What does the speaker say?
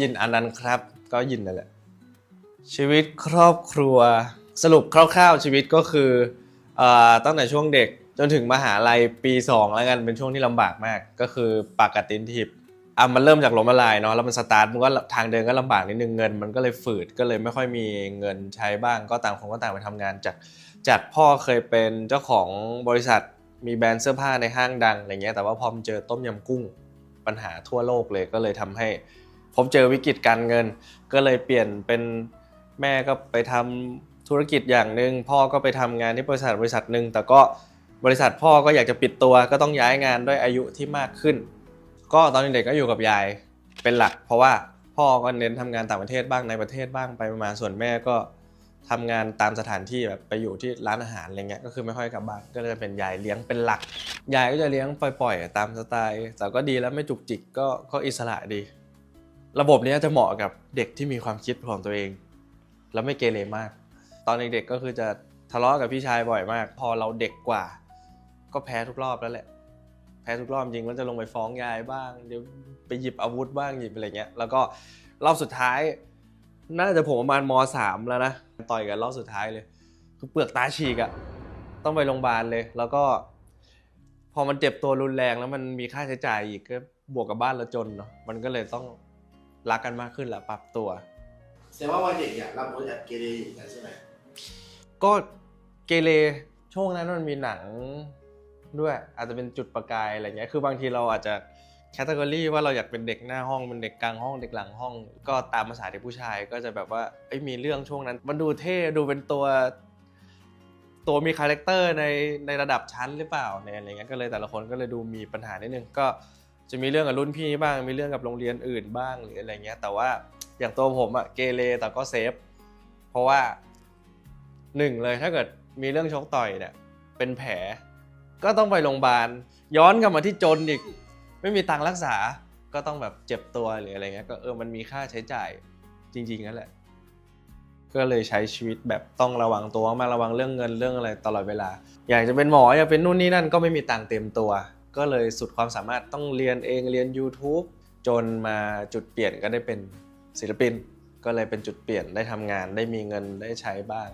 ยินอันนั้นครับ ก็ยินนั่นแหละ ชีวิตครอบครัว สรุปคร่าวๆ ชีวิตก็คืออตั้งแต่ช่วงเด็กจนถึงมหาลัยปี2แล้วกันเป็นช่วงที่ลำบากมาก ก็คือปากกัดตินทิพย์อะมันเริ่มจากล้มละลายเนาะแล้วมันสตาร์ทมันก็ทางเดินก็ลำบากนิดนึงเงิน มันก็เลยฝืดก็เลยไม่ค่อยมีเงินใช้บ้าง ก็ต่างคนก็ต่างไปทำงานจากจากพ่อเคยเป็นเจ้าของบริษัทมีแบรนด์เสื้อผ้าในห้างดังอะไรเงี้ยแต่ว่าพอมเจอต้มยำกุ้งปัญหาทั่วโลกเลยก็เลยทำให้ ผมเจอวิกฤตการเงิน ก็เลยเปลี่ยนเป็นแม่ก็ไปทำธุรกิจอย่างหนึ่งพ่อก็ไปทำงานที่บริษัทบริษัทหนึ่งแต่ก็บริษัทพ่อก็อยากจะปิดตัวก็ต้องย้ายงานด้วยอายุที่มากขึ้น ก็ตอนเด็กก็อยู่กับยายเป็นหลัก เพราะว่าพ่อก็เน้นทำงานต่างประเทศบ้างในประเทศบ้างไปมาส่วนแม่ก็ทำงานตามสถานที่แบบไปอยู่ที่ร้านอาหารอะไรเงี้ยก็คือไม่ค่อยกลับบ้านก็เลยเป็นยายเลี้ยงเป็นหลักยายก็จะเลี้ยงปล่อยๆตามสไตล์แต่ก็ดีแล้วไม่จุกจิกก็ก็อิสระดี ระบบนี้จะเหมาะกับเด็กที่มีความคิดของตัวเอง แล้วไม่เกเรมาก ตอนเด็กๆก็คือจะทะเลาะกับพี่ชายบ่อยมาก พอเราเด็กกว่า ก็แพ้ทุกรอบแล้วแหละ แพ้ทุกรอบจริงก็จะลงไปฟ้องยายบ้าง เดี๋ยวไปหยิบอาวุธบ้างหยิบอะไรเงี้ย แล้วก็รอบสุดท้าย น่าจะผมประมาณมสามแล้วนะ ต่อยกันรอบสุดท้ายเลย คือเปลือกตาฉีกอะต้องไปโรงพยาบาลเลย แล้วก็ พอมันเจ็บตัวรุนแรงแล้วมันมีค่าใช้จ่ายอีกก็บวกกับบ้านเราจนเนาะ มันก็เลยต้อง รักกันมากขึ้นแหละปรับตัว แสดงว่าวัยเด็กเนี่ยรับบทแอบเกเรอยู่กันใช่ไหมก็เกเรช่วงนั้นมันมีหนังด้วยอาจจะเป็นจุดประกายอะไรเงี้ยคือบางทีเราอาจจะแคตตากรีว่าเราอยากเป็นเด็กหน้าห้องเป็นเด็กกลางห้องเด็กหลังห้อง ก็ตามภาษาเด็กผู้ชายก็จะแบบว่าเอ้ยมีเรื่องช่วงนั้น มันดูเท่ดูเป็นตัว ตัวมีคาแรคเตอร์ในในระดับชั้นหรือเปล่าในอะไรเงี้ยก็เลยแต่ละคนก็เลยดูมีปัญหานิดนึงก็ จะมีเรื่องกับรุ่นพี่บ้าง มีเรื่องกับโรงเรียนอื่นบ้างหรืออะไรเงี้ย แต่ว่าอย่างตัวผมอะเกเรแต่ก็เซฟ เพราะว่าหนึ่งเลยถ้าเกิดมีเรื่องชกต่อยเนี่ย เป็นแผล ก็ต้องไปโรงพยาบาล ย้อนกลับมาที่จนอีก ไม่มีตังค์รักษา ก็ต้องแบบเจ็บตัวหรืออะไรเงี้ย ก็เออมันมีค่าใช้จ่ายจริงๆนั่นแหละ ก็เลยใช้ชีวิตแบบต้องระวังตัวมากระวังเรื่องเงินเรื่องอะไรตลอดเวลา อยากจะเป็นหมออยากเป็นนู่นนี่นั่นก็ไม่มีตังค์เต็มตัว ก็เลยสุดความสามารถต้องเรียนเองเรียน YouTube จนมาจุดเปลี่ยนก็ได้เป็นศิลปิน ก็เลยเป็นจุดเปลี่ยนได้ทำงานได้มีเงินได้ใช้บ้าง